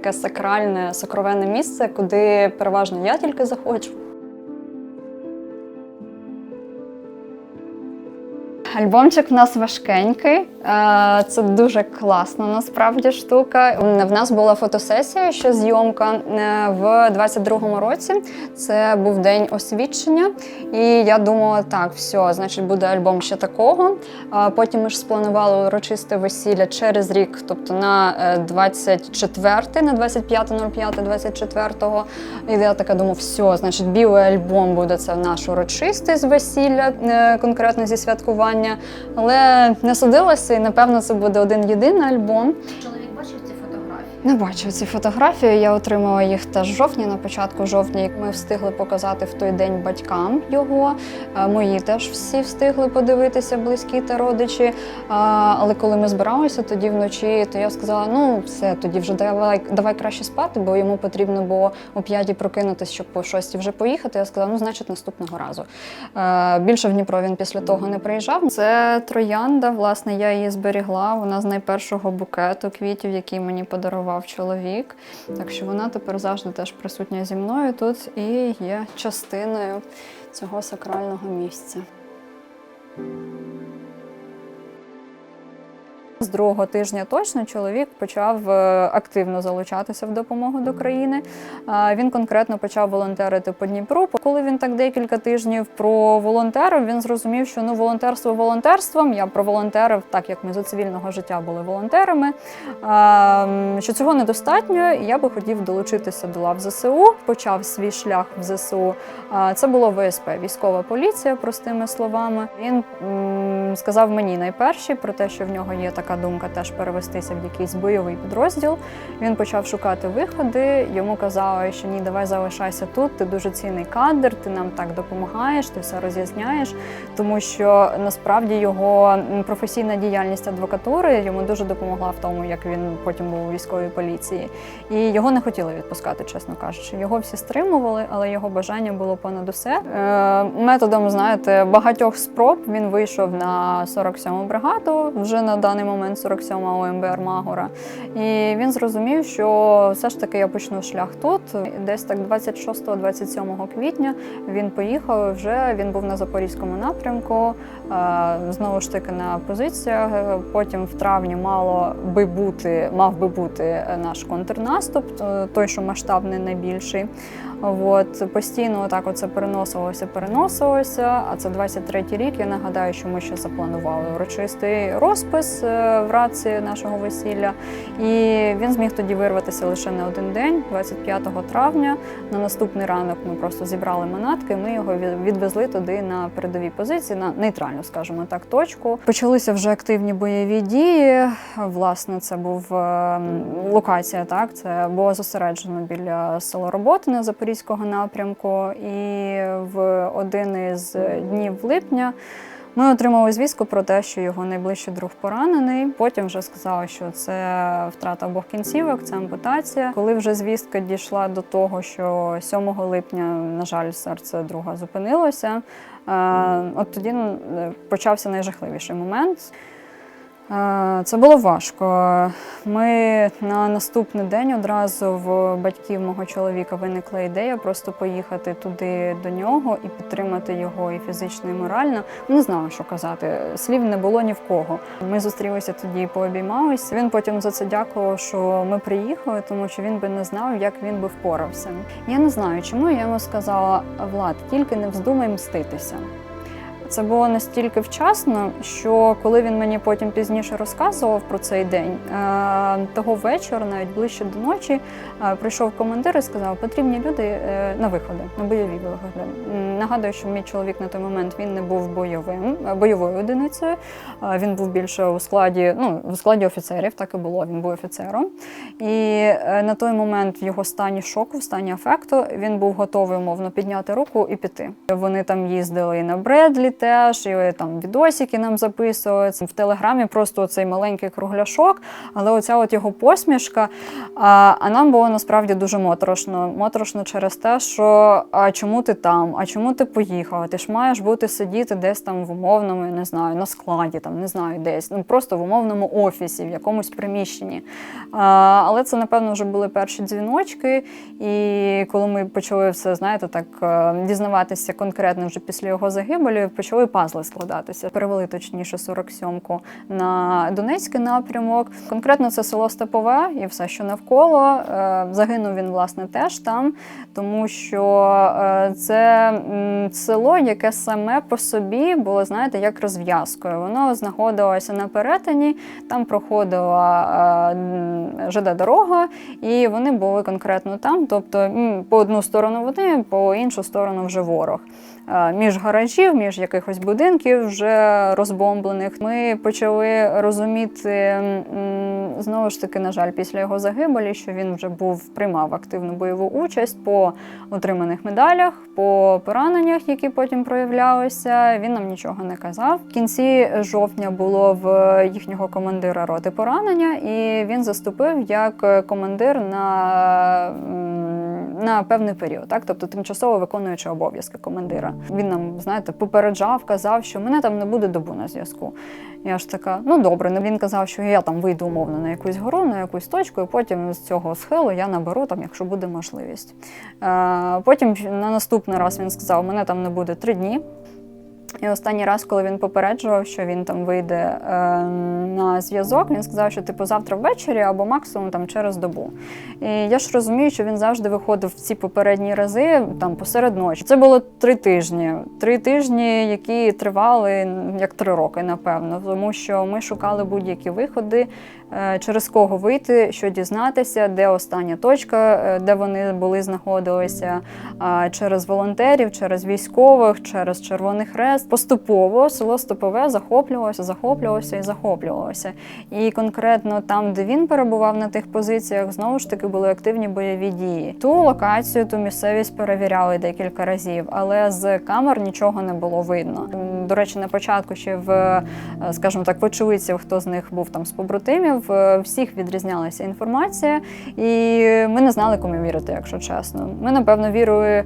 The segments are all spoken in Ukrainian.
таке сакральне, сокровенне місце, куди переважно я тільки заходжу. Альбомчик в нас важкенький. Е, Це дуже класна насправді штука. В нас була фотосесія, ще зйомка е, в 22-му році. Це був день освідчення. І я думала, так, все, значить, буде альбом ще такого. Потім ми ж спланували урочисте весілля через рік, тобто на е, 24, на 25.05, 24 І я така думаю, все, значить, білий альбом буде це наш урочистий з весілля, е, конкретно зі святкування. Але не судилося, і напевно це буде один єдиний альбом. Не бачив ці фотографії. Я отримала їх теж жовтні, на початку жовтня. Ми встигли показати в той день батькам його. Е, Мої теж всі встигли подивитися, близькі та родичі. Але коли ми збиралися тоді вночі, то я сказала: ну все, тоді вже давай, давай краще спати, бо йому потрібно було о п'ятій прокинутися, щоб по шостій вже поїхати. Я сказала, ну значить, наступного разу. Е, Більше в Дніпро він після того не приїжджав. Це троянда. Власне, я її зберігла. Вона з найпершого букету квітів, який мені подарував чоловік. Так що вона тепер завжди теж присутня зі мною тут і є частиною цього сакрального місця. З другого тижня точно чоловік почав е, активно залучатися в допомогу до країни. Він конкретно почав волонтерити по Дніпру. Коли він так декілька тижнів проволонтерив, він зрозумів, що ну волонтерство волонтерством. Я проволонтерив, так як ми за цивільного життя були волонтерами. Що цього недостатньо, я би хотів долучитися до лав ЗСУ. Почав свій шлях в ЗСУ. Це було ВСП, військова поліція, простими словами. Він сказав мені найперші про те, що в нього є така думка теж перевестися в якийсь бойовий підрозділ. Він почав шукати виходи. Йому казали, що ні, давай залишайся тут. Ти дуже цінний кадр, ти нам так допомагаєш, ти все роз'ясняєш. Тому що насправді його професійна діяльність адвокатури йому дуже допомогла в тому, як він потім був у військовій поліції. І його не хотіли відпускати, чесно кажучи. Його всі стримували, але його бажання було понад усе. Е, методом, знаєте, багатьох спроб він вийшов на 47-му бригаду, вже на даний момент 47-ма ОМБР Магора. І він зрозумів, що все ж таки я почну шлях тут. Десь так 26-27 квітня він поїхав. Вже він був на запорізькому напрямку. е, Знову ж таки на позиціях. Потім в травні мало би бути, мав би бути наш контрнаступ, е, той, що масштабний найбільший. От постійно так оце переносилося, переносилося. А це 23-й рік. Я нагадаю, що ми ще запланували урочистий розпис е, в раці нашого весілля. І він зміг тоді вирватися лише на один день, 25 травня. На наступний ранок ми просто зібрали манатки. Ми його відвезли туди на передові позиції, на нейтральну, скажімо так, точку. Почалися вже активні бойові дії. Власне, це був е, локація. Так, це було зосереджено біля село Роботи на Запорізького напрямку. І в один із днів липня. Ми отримали звістку про те, що його найближчий друг поранений. Потім вже сказали, що це втрата обох кінцівок, це ампутація. Коли вже звістка дійшла до того, що 7 липня, на жаль, серце друга зупинилося. е, От тоді почався найжахливіший момент. Це було важко. Ми на наступний день одразу в батьків мого чоловіка виникла ідея просто поїхати туди до нього і підтримати його і фізично, і морально. Не знали, що казати. Слів не було ні в кого. Ми зустрілися тоді, пообіймалися. Він потім за це дякував, що ми приїхали, тому що він би не знав, як він би впорався. Я не знаю, чому я йому сказала Влад, тільки не вздумай мститися. Це було настільки вчасно, що коли він мені потім пізніше розказував про цей день, е, того вечора, навіть ближче до ночі, е, прийшов командир і сказав, потрібні люди е, на виходи, на бойові виходи. Нагадую, що мій чоловік на той момент він не був бойовим, бойовою одиницею. Він був більше у складі, ну, у складі офіцерів, так і було. Він був офіцером. І на той момент в його стані шоку, в стані афекту, він був готовий умовно підняти руку і піти. Вони там їздили і на Бредлі теж, і там відосики нам записували. В телеграмі просто цей маленький кругляшок, але оця от його посмішка. А, а нам було насправді дуже моторошно. Моторошно через те, що а чому ти там, а чому ти поїхала? Ти ж маєш бути сидіти десь там в умовному, я не знаю, на складі, там не знаю, десь, ну просто в умовному офісі, в якомусь приміщенні. А, але це, напевно, вже були перші дзвіночки. І коли ми почали все, знаєте, так е, дізнаватися конкретно вже після його загибелі, почали пазли складатися. Перевели точніше 47-ку на Донецький напрямок. Конкретно це село Степове і все, що навколо. Е, Загинув він, власне, теж там, тому що е, це село, яке саме по собі було, знаєте, як розв'язкою. Воно знаходилося на перетині, там проходила е, ЖД-дорога, і вони були конкретно там. Тобто по одну сторону вони, по іншу сторону вже ворог. Між гаражів, між якихось будинків вже розбомблених. Ми почали розуміти знову ж таки, на жаль, після його загибелі, що він вже був приймав активну бойову участь по отриманих медалях, по пораненнях, які потім проявлялися. Він нам нічого не казав. В кінці жовтня було в їхнього командира роти поранення, і він заступив як командир на, на певний період, так тобто тимчасово виконуючи обов'язки командира. Він нам, знаєте, попереджав, казав, що мене там не буде добу на зв'язку. Я ж така, ну добре. Ну, Він казав, що я там вийду умовно на якусь гору, на якусь точку, і потім з цього схилу я наберу там, якщо буде можливість. Е, потім на наступний раз він сказав, мене там не буде три дні. І останній раз, коли він попереджував, що він там вийде е, на зв'язок, він сказав, що типу завтра ввечері або максимум там через добу. І я ж розумію, що він завжди виходив в ці попередні рази там посеред ночі. Це було три тижні. Три тижні, які тривали як три роки, напевно, тому що ми шукали будь-які виходи, е, через кого вийти, що дізнатися, де остання точка, е, де вони були знаходилися, а, через волонтерів, через військових, через Червоний Хрест. Поступово село Стопове захоплювалося, захоплювалося і захоплювалося. І конкретно там, де він перебував на тих позиціях, знову ж таки були активні бойові дії. Ту локацію, ту місцевість перевіряли декілька разів, але з камер нічого не було видно. До речі, на початку ще в, е, скажімо так, очевидців, хто з них був там з побратимів, е, всіх відрізнялася інформація, і ми не знали, кому вірити, якщо чесно. Ми, напевно, вірили е,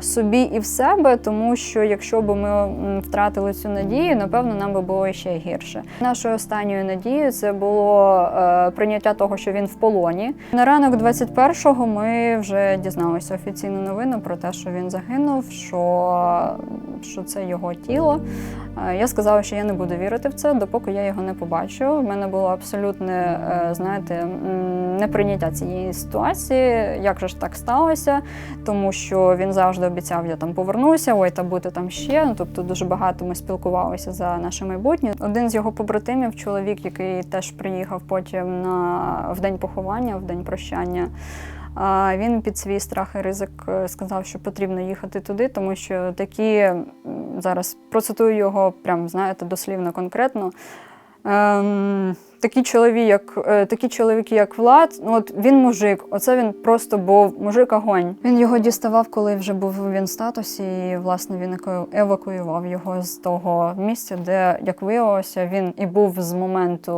собі і в себе, тому що якщо б ми втратили цю надію, напевно, нам би було ще гірше. Нашою останньою надією це було прийняття того, що він в полоні. На ранок 21-го ми вже дізналися офіційну новину про те, що він загинув, що, що це його тіло. Е, Я сказала, що я не буду вірити в це, допоки я його не побачу. У мене було абсолютне, е, знаєте, неприйняття цієї ситуації. Як же ж так сталося? Тому що він завжди обіцяв, я там повернуся, ой, та бути там ще. Ну, тобто дуже багато ми спілкувалися за наше майбутнє. Один з його побратимів, чоловік, який теж приїхав потім на в день поховання, в день прощання. Він під свій страх і ризик е, сказав, що потрібно їхати туди, тому що такі зараз процитую його, прям знаєте, дослівно конкретно. Ем, такі, чоловіки, як, е, такі чоловіки, як Влад, ну от він мужик, оце він просто був мужик огонь. Він його діставав, коли вже був він в статусі, і власне він евакуював його з того місця, де, як виявилося, він і був з моменту.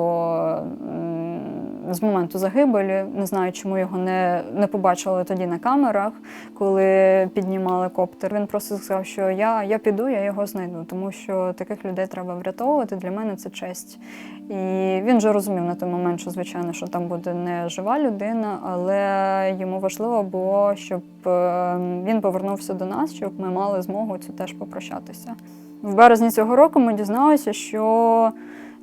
З моменту загибелі, не знаю, чому його не, не побачили тоді на камерах, коли піднімали коптер. Він просто сказав, що я, я піду, я його знайду, тому що таких людей треба врятовувати. Для мене це честь. І він вже розумів на той момент, що звичайно, що там буде не жива людина, але йому важливо було, щоб е, він повернувся до нас, щоб ми мали змогу цю теж попрощатися. В березні цього року ми дізналися, що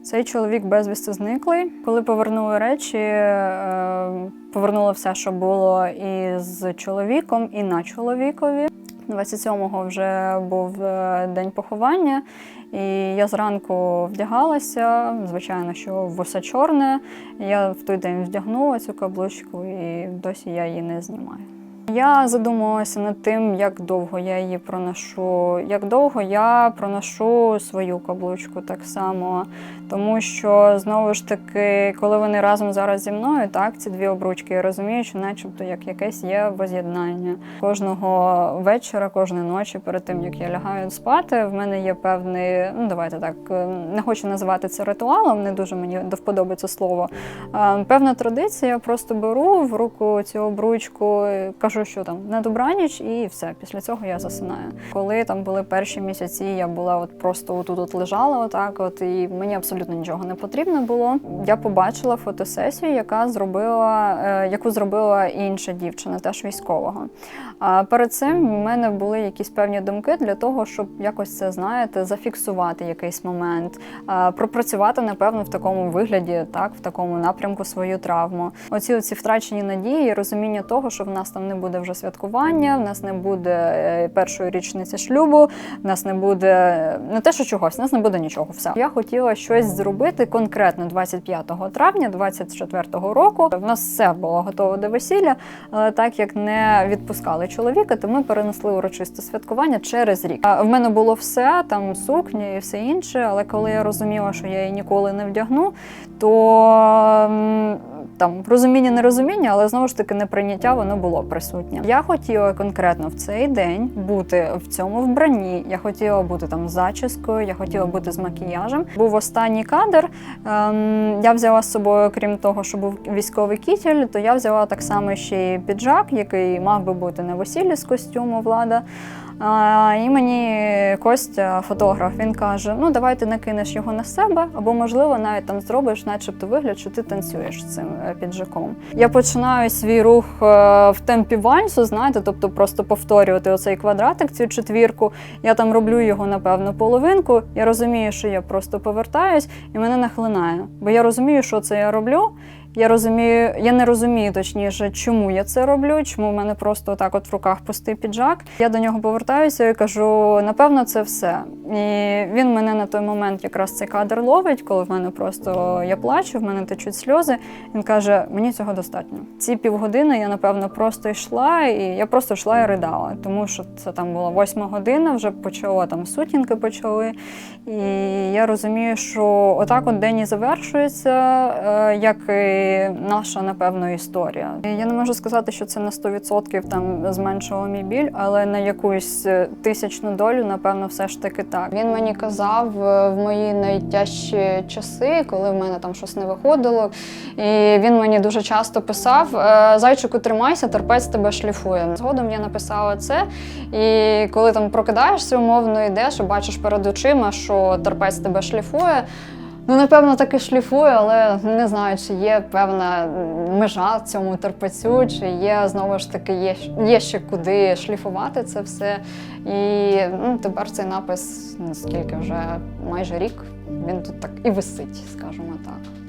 цей чоловік безвісти зниклий. Коли повернули речі, е, повернули все, що було і з чоловіком, і на чоловікові. 27-го вже був е, день поховання, і я зранку вдягалася. Звичайно, що все чорне. Я в той день вдягнула цю каблучку, і досі я її не знімаю. Я задумувалася над тим, як довго я її проношу, як довго я проношу свою каблучку так само. Тому що знову ж таки, коли вони разом зараз зі мною, так ці дві обручки, я розумію, що начебто як якесь є воз'єднання. Кожного вечора, кожної ночі, перед тим як я лягаю спати, в мене є певний, ну давайте так, не хочу називати це ритуалом, не дуже мені це слово. Е, Певна традиція, я просто беру в руку цю обручку, е, кажу, що там на добраніч, і все. Після цього я засинаю. Коли там були перші місяці, я була от просто отут от лежала, отак, от і мені абсолютно нічого не потрібно було. Я побачила фотосесію, яка зробила, е, яку зробила інша дівчина, теж військового. А перед цим в мене були якісь певні думки для того, щоб якось це знаєте, зафіксувати якийсь момент, пропрацювати, напевно, в такому вигляді, так, в такому напрямку свою травму. Оці оці втрачені надії, розуміння того, що в нас там не буде вже святкування, в нас не буде е, першої річниці шлюбу, в нас не буде е, не те, що чогось, в нас не буде нічого. Все. Я хотіла щось зробити конкретно 25 травня 24 року. В нас все було готово до весілля, але так як не відпускали чоловіка, то ми перенесли урочисте святкування через рік. В мене було все, там сукня і все інше. Але коли я розуміла, що я її ніколи не вдягну, то там розуміння, нерозуміння, але знову ж таки неприйняття воно було присутнє. Я хотіла конкретно в цей день бути в цьому вбранні. Я хотіла бути там з зачіскою, я хотіла бути з макіяжем. Був останній кадр. Ем, я взяла з собою, крім того, що був військовий кітель, то я взяла так само ще й піджак, який мав би бути на весіллі з костюму влада. І мені Костя, фотограф, він каже: ну давай ти накинеш його на себе, або можливо навіть там зробиш, начебто вигляд, що ти танцюєш з цим е, піджаком. Я починаю свій рух е, в темпі вальсу, знаєте, тобто просто повторювати оцей квадратик, цю четвірку. Я там роблю його напевно половинку. Я розумію, що я просто повертаюсь, і мене нахлинає. Бо я розумію, що це я роблю. Я розумію, я не розумію точніше, чому я це роблю, чому в мене просто так от в руках пустий піджак. Я до нього повертаюся і кажу: напевно, це все. І він мене на той момент якраз цей кадр ловить, коли в мене просто я плачу, в мене течуть сльози. Він каже: мені цього достатньо. Ці півгодини я напевно просто йшла, і я просто йшла і ридала, тому що це там була восьма година, вже почало там сутінки почали. І я розумію, що отак от день і завершується, е, як і наша, напевно, історія. Я не можу сказати, що це на 100% там зменшило мій біль, але на якусь е, тисячну долю, напевно, все ж таки так. Він мені казав е, в мої найтяжчі часи, коли в мене там щось не виходило. І він мені дуже часто писав: е, Зайчику, тримайся, терпець тебе шліфує. Згодом я написала це. І коли там прокидаєшся, умовно йдеш бачиш перед очима, що терпець тебе шліфує. Ну, напевно, так і шліфую, але не знаю, чи є певна межа цьому терпецю, чи є знову ж таки є, є ще куди шліфувати це все. І ну, тепер цей напис, наскільки вже майже рік, він тут так і висить, скажімо так.